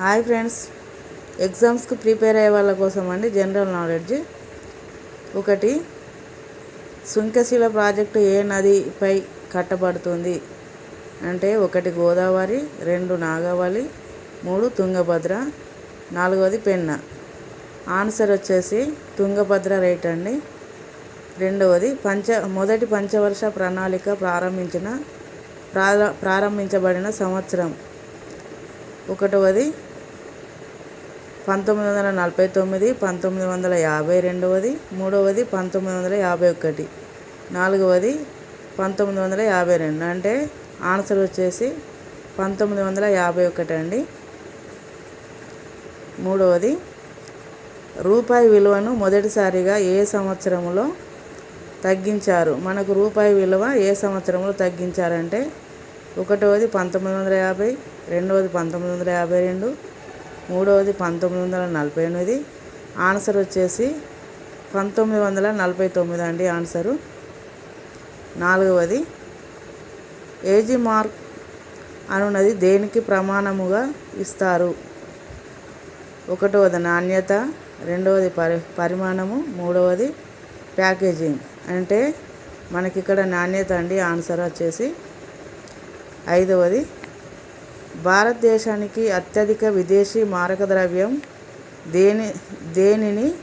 Hi friends. ఎగ్జామ్స్కి prepare అయ్యే వాళ్ళ కోసం అండి జనరల్ నాలెడ్జ్. ఒకటి సుంకశిల ప్రాజెక్టు ఏ నదిపై కట్టబడుతుంది? అంటే ఒకటి గోదావరి రెండు నాగావళి మూడు తుంగభద్ర నాలుగవది పెన్న. ఆన్సర్ వచ్చేసి తుంగభద్ర రేట్ అండి. రెండవది పంచ మొదటి పంచవర్ష ప్రణాళిక ప్రారంభించిన ప్రారంభించబడిన సంవత్సరం. ఒకటవది పంతొమ్మిది వందల నలభై తొమ్మిది పంతొమ్మిది వందల యాభై రెండవది మూడవది పంతొమ్మిది వందల యాభై ఒకటి నాలుగవది పంతొమ్మిది వందల యాభై రెండు. అంటే ఆన్సర్ వచ్చేసి పంతొమ్మిది వందల యాభై ఒకటి అండి. మూడవది రూపాయి విలువను మొదటిసారిగా ఏ సంవత్సరంలో తగ్గించారు? మనకు రూపాయి విలువ ఏ సంవత్సరంలో తగ్గించారంటే ఒకటవది పంతొమ్మిది వందల యాభై రెండవది పంతొమ్మిది వందల యాభై రెండు మూడవది పంతొమ్మిది వందల నలభై ఎనిమిది. ఆన్సర్ వచ్చేసి పంతొమ్మిది వందల నలభై తొమ్మిది అండి ఆన్సరు నాలుగవది ఏజీ మార్క్ అనున్నది దేనికి ప్రమాణముగా ఇస్తారు? ఒకటవది నాణ్యత రెండవది పరి పరిమాణము మూడవది ప్యాకేజింగ్. అంటే మనకి ఇక్కడ నాణ్యత అండి ఆన్సర్ వచ్చేసి. ఐదవది భారతదేశానికి అత్యధిక విదేశీ మారక ద్రవ్యం దేని దేనిని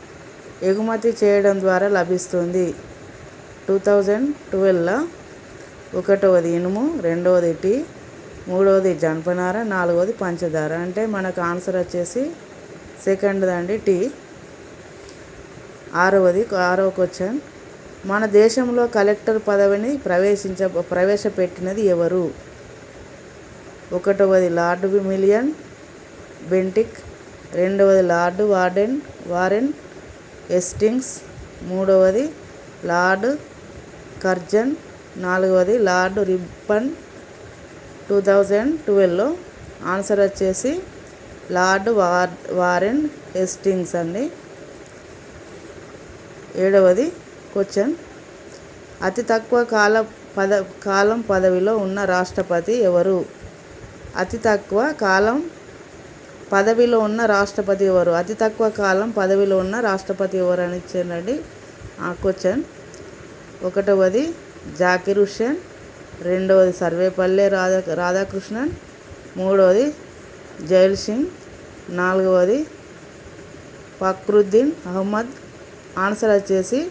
ఎగుమతి చేయడం ద్వారా లభిస్తుంది? టూ థౌజండ్ ట్వెల్వ్లో ఒకటవది ఇనుము రెండవది టీ మూడవది జనపనార నాలుగవది పంచదార. అంటే మనకు ఆన్సర్ వచ్చేసి సెకండ్ అండి టీ. ఆరవది ఆరవ క్వశ్చన్. మన దేశంలో కలెక్టర్ పదవిని ప్రవేశించ ప్రవేశపెట్టినది ఎవరు? ఒకటవది లార్డ్ మిలియన్ బెంటిక్. రెండవది లార్డ్ వార్డెన్ వారెన్ ఎస్టింగ్స్ మూడవది లార్డ్ కర్జన్ నాలుగవది లార్డ్ రిబ్బన్. టూ థౌజండ్ ట్వెల్వ్లో ఆన్సర్ వచ్చేసి లార్డ్ వార్ వారెన్ ఎస్టింగ్స్ అండి. ఏడవది క్వశ్చన్. అతి తక్కువ కాల పద కాలం పదవిలో ఉన్న రాష్ట్రపతి ఎవరు? అతి తక్కువ కాలం పదవిలో ఉన్న రాష్ట్రపతి ఎవరు? అతి తక్కువ కాలం పదవిలో ఉన్న రాష్ట్రపతి ఎవరు అని ఇచ్చారండి? ఆ క్వశ్చన్. ఒకటవది జాకిర్ హుస్సేన్ రెండవది సర్వేపల్లె రాధా రాధాకృష్ణన్ మూడవది జైల్ సింగ్ నాలుగవది ఫక్రుద్దీన్ అహ్మద్. ఆన్సర్ వచ్చేసి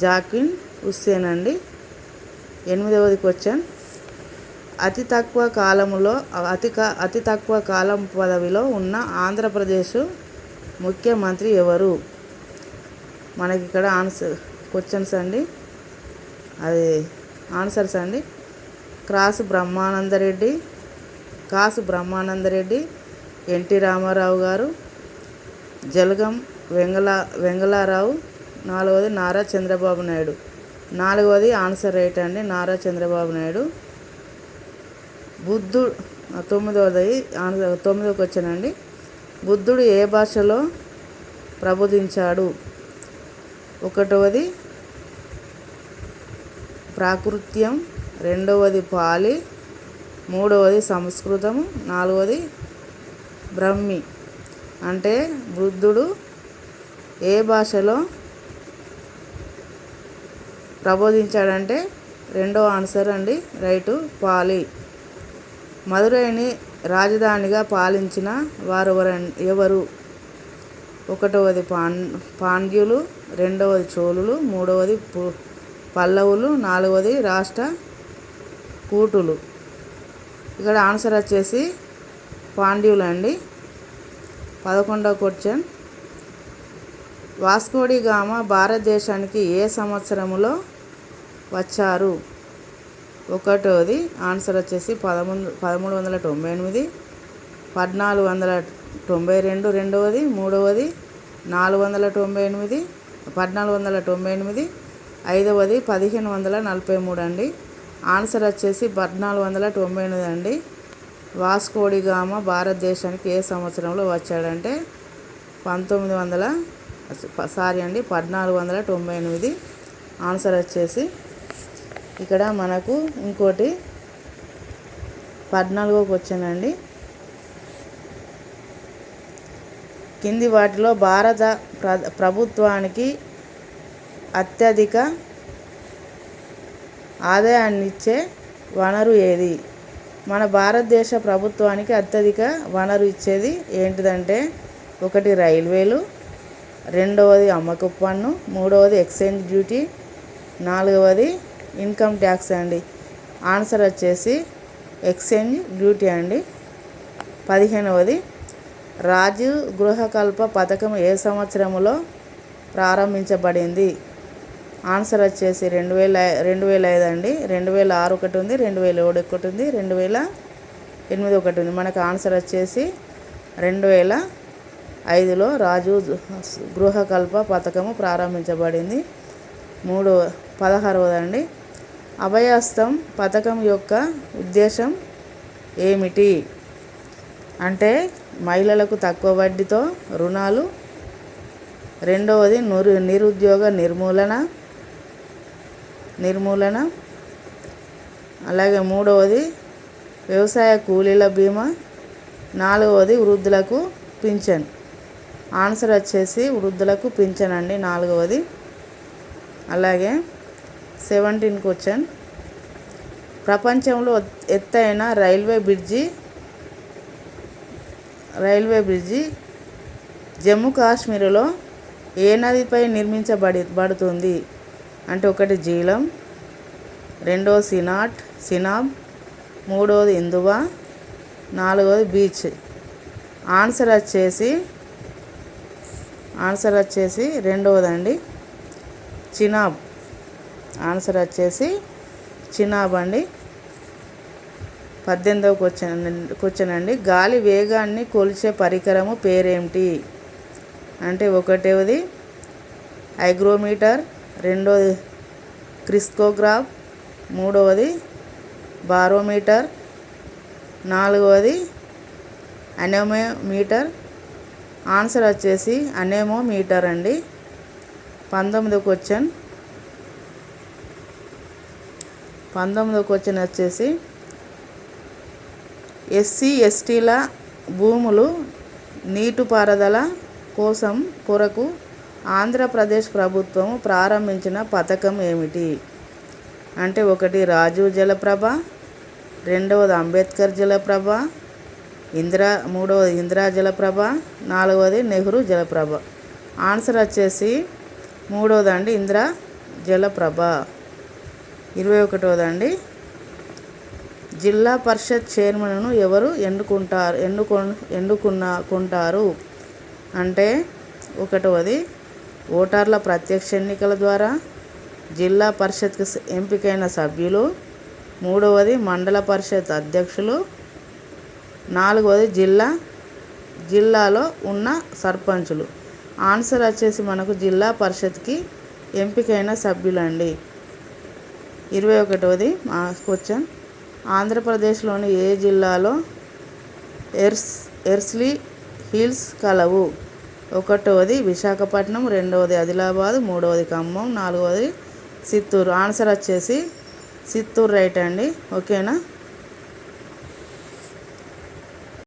జాకిన్ హుస్సేన్ అండి. ఎనిమిదవది క్వశ్చన్. అతి తక్కువ కాలంలో అతి అతి తక్కువ కాలం పదవిలో ఉన్న ఆంధ్రప్రదేశ్ ముఖ్యమంత్రి ఎవరు? మనకి ఇక్కడ ఆన్సర్ క్వశ్చన్స్ అండి. అది ఆన్సర్స్ అండి. క్రాస్ బ్రహ్మానందరెడ్డి కాసు బ్రహ్మానందరెడ్డి ఎన్టీ రామారావు గారు జలగం వెంగళ వెంగళారావు నాలుగవది నారా చంద్రబాబు నాయుడు. నాలుగవది ఆన్సర్ రైట్ అండి నారా చంద్రబాబు నాయుడు. బుద్ధుడు తొమ్మిదవది ఆన్సర్ తొమ్మిదవకి వచ్చానండి. బుద్ధుడు ఏ భాషలో ప్రబోధించాడు? ఒకటవది ప్రాకృత్యం రెండవది పాలి మూడవది సంస్కృతం నాలుగవది బ్రహ్మి. అంటే బుద్ధుడు ఏ భాషలో ప్రబోధించాడంటే రెండో ఆన్సర్ అండి రైటు పాలి. మదురైని రాజధానిగా పాలించిన వారు ఎవరు? ఒకటవది పాం పాండ్యులు రెండవది చోళులు మూడవది పల్లవులు నాలుగవది రాష్ట్ర కూటులు. ఇక్కడ ఆన్సర్ వచ్చేసి పాండ్యులు అండి పదకొండవ క్వశ్చన్. వాస్కోడి గామ భారతదేశానికి ఏ సంవత్సరంలో వచ్చారు? ఒకటోది ఆన్సర్ వచ్చేసి పదమూడు పదమూడు వందల తొంభై ఎనిమిది పద్నాలుగు వందల తొంభై రెండు రెండవది మూడవది నాలుగు వందల తొంభై ఎనిమిది పద్నాలుగు వందల తొంభై ఎనిమిది ఐదవది పదిహేను వందల నలభై మూడు అండి. ఆన్సర్ వచ్చేసి పద్నాలుగు వందల తొంభై ఎనిమిది అండి. వాస్కోడిగామ భారతదేశానికి ఏ సంవత్సరంలో వచ్చాడంటే పంతొమ్మిది వందల సారీ అండి పద్నాలుగు వందల తొంభై ఎనిమిది. ఆన్సర్ వచ్చేసి ఇక్కడ మనకు ఇంకోటి పద్నాలుగో క్వశ్చన్ అండి. కింది వాటిలో భారత ప్ర ప్రభుత్వానికి అత్యధిక ఆదాయాన్నిచ్చే వనరు ఏది? మన భారతదేశ ప్రభుత్వానికి అత్యధిక వనరు ఇచ్చేది ఏంటిదంటే ఒకటి రైల్వేలు రెండవది అమ్మకపు పన్ను మూడవది ఎక్స్చేంజ్ డ్యూటీ నాలుగవది ఇన్కమ్ ట్యాక్స్ అండి. ఆన్సర్ వచ్చేసి ఎక్స్చేంజ్ డ్యూటీ అండి. పదిహేనవది రాజీవ్ గృహకల్ప పథకం ఏ సంవత్సరంలో ప్రారంభించబడింది? ఆన్సర్ వచ్చేసి రెండు వేల రెండు వేల ఐదు అండి రెండు వేల ఆరు ఒకటి ఉంది రెండు వేల ఏడు ఒకటి ఉంది రెండు వేల ఎనిమిది ఒకటి ఉంది మనకు ఆన్సర్ వచ్చేసి రెండు వేల ఐదులో రాజు గృహకల్ప పథకము ప్రారంభించబడింది. మూడు పదహారవదండి. అభయహస్తం పథకం యొక్క ఉద్దేశం ఏమిటి? అంటే మహిళలకు తక్కువ వడ్డీతో రుణాలు. రెండవది నురు నిరుద్యోగ నిర్మూలన నిర్మూలన. అలాగే మూడవది వ్యవసాయ కూలీల బీమా. నాలుగవది వృద్ధులకు పింఛన్. ఆన్సర్ వచ్చేసి వృద్ధులకు పింఛన్ అండి నాలుగవది. అలాగే సెవెంటీన్ క్వశ్చన్. ప్రపంచంలో ఎత్తైన railway bridge railway bridge Jammu కాశ్మీర్లో ఏ నదిపై నిర్మించబడి పడుతుంది అంటే ఒకటి జీలం రెండో సినాట్ సినాబ్ మూడవది ఇందువా నాలుగవది బీచ్. ఆన్సర్ వచ్చేసి ఆన్సర్ వచ్చేసి రెండవదండి చినాబ్. ఆన్సర్ వచ్చేసి చినాబ్ అండి పద్దెనిమిదవ క్వశ్చన్ క్వశ్చన్ అండి. గాలి వేగాన్ని కొలిచే పరికరము పేరేమిటి? అంటే ఒకటవది హైగ్రోమీటర్ రెండవది క్రిస్కోగ్రాఫ్ మూడవది బారోమీటర్ నాలుగవది అనేమోమీటర్ ఆన్సర్ వచ్చేసి అనెమోమీటర్ అండి. పంతొమ్మిది క్వశ్చన్. పంతొమ్మిదో క్వశ్చన్ వచ్చేసి ఎస్సీ ఎస్టీల భూములు నీటిపారుదల కోసం కొరకు ఆంధ్రప్రదేశ్ ప్రభుత్వం ప్రారంభించిన పథకం ఏమిటి? అంటే ఒకటి రాజీవ్ జలప్రభ రెండవది అంబేద్కర్ జలప్రభ ఇందిరా మూడవది ఇందిరా జలప్రభ నాలుగవది నెహ్రూ జలప్రభ. ఆన్సర్ వచ్చేసి మూడవది అండి ఇందిరా జలప్రభ. ఇరవై ఒకటోదండి. జిల్లా పరిషత్ చైర్మన్ను ఎవరు ఎన్నుకుంటారు ఎన్నుకొ ఎన్నుకున్నకుంటారు? అంటే ఒకటవది ఓటర్ల ప్రత్యక్ష ఎన్నికల ద్వారా జిల్లా పరిషత్కి ఎంపికైన సభ్యులు. మూడవది మండల పరిషత్ అధ్యక్షులు. నాలుగవది జిల్లా జిల్లాలో ఉన్న సర్పంచులు. ఆన్సర్ వచ్చేసి మనకు జిల్లా పరిషత్కి ఎంపికైన సభ్యులండి. ఇరవై ఒకటవది క్వశ్చన్. ఆంధ్రప్రదేశ్లోని ఏ జిల్లాలో ఎర్స్ ఎర్స్లీ హిల్స్ కలవు? ఒకటవది విశాఖపట్నం రెండవది ఆదిలాబాద్ మూడవది ఖమ్మం నాలుగవది చిత్తూరు ఆన్సర్ వచ్చేసి చిత్తూరు రైట్ అండి. ఓకేనా?